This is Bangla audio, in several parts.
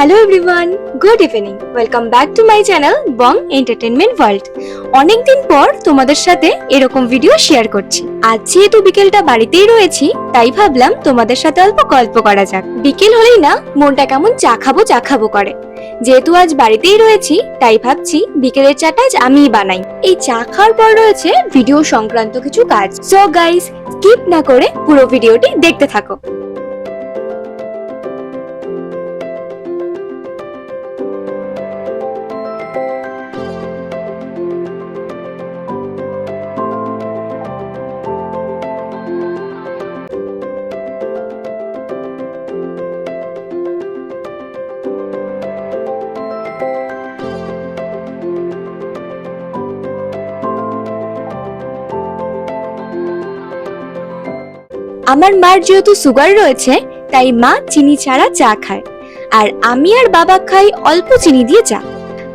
Hello everyone good evening welcome back to my channel Bong entertainment world অনেকদিন পর তোমাদের সাথে এরকম ভিডিও শেয়ার করছি। আজ যেহেতু বিকেলটা বাড়িতেই রয়েছি, তাই ভাবলাম তোমাদের সাথে অল্প গল্প করা যাক। বিকেল হলেই না, মনটা কেমন চা খাব চা খাব করে। যেহেতু আজ বাড়িতেই রয়েছি, তাই ভাবছি বিকেলের চাটা আজ আমিই বানাই। এই চা খাওয়ার পর রয়েছে ভিডিও সংক্রান্ত কিছু কাজ। সো গাইস স্কিপ না করে পুরো ভিডিওটি দেখতে থাকো। আমার মার যেহেতু সুগার রয়েছে, তাই মা চিনি ছাড়া চা খায়। আর আমি আর বাবা খাই অল্প চিনি দিয়ে চা।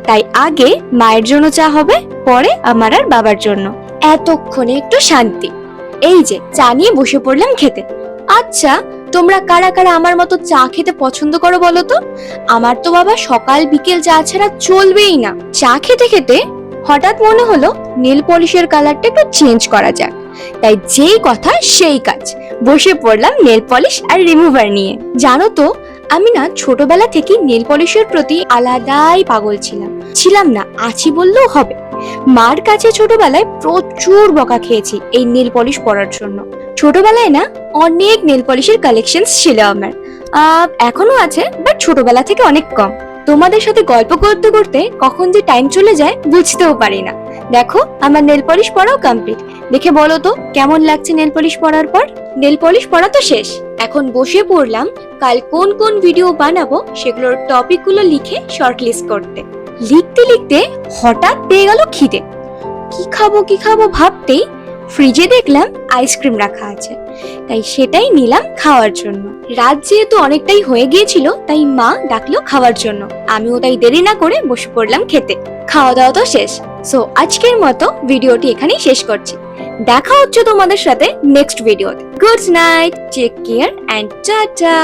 তাই আগে মায়ের জন্য চা হবে, পরে আমার আর বাবার জন্য। এতক্ষণে একটু শান্তি। এই যে, চা নিয়ে বসে পড়লাম খেতে। আচ্ছা তোমরা কারা কারা আমার মতো চা খেতে পছন্দ করো বলো তো? আমার তো বাবা সকাল, বিকেল চা ছাড়া চলবেই না। চা খেতে খেতে হঠাৎ মনে হলো, নীল পলিশের কালারটা একটু চেঞ্জ করা যাক। তাই যেই কথা, সেই কাজ। বসে পড়লাম নেল পলিশ আর রিমুভার নিয়ে। জানো তো, আমি না ছোটবেলা থেকে নেল পলিশের প্রতি আলাদাই পাগল ছিলাম। ছিলাম না, আছি বললেও হবে। মার কাছে ছোটবেলায় প্রচুর বকা খেয়েছি এই নেল পলিশ পরার জন্য। ছোটবেলায় না অনেক নেল পলিশের কালেকশন ছিল আমার। এখনও আছে বাট ছোটবেলা থেকে অনেক কম। তোমাদের সাথে গল্প করতে করতে কখন যে টাইম চলে যায় বুঝতেও পারি না। দেখো, আমার নেল পলিশ পরাও কমপ্লিট দেখে বলো তো, কেমন লাগছে নেল পলিশ পরার পর? নেল পলিশ পরা তো শেষ। এখন বসে পড়লাম, কাল কোন কোন ভিডিও বানাবো, সেগুলোর টপিকগুলো লিখে শর্ট লিস্ট করতে। লিখতে লিখতে হঠাৎ পেয়ে গেল খিদে। কি খাব কি খাব ভাবতেই ফ্রিজে দেখলাম আইসক্রিম রাখা আছে। তাই সেটাই নিলাম খাওয়ার জন্য। রাত যেহেতু অনেকটাই হয়ে গিয়েছিল, তাই মা ডাকলো খাওয়ার জন্য। আমিও তাই দেরি না করে বসে পড়লাম খেতে। খাওয়া দাওয়া তো শেষ। সো আজকের মতো ভিডিওটি এখানেই শেষ করছি। দেখা হচ্ছে তোমাদের সাথে নেক্সট ভিডিওতে good night take care and tata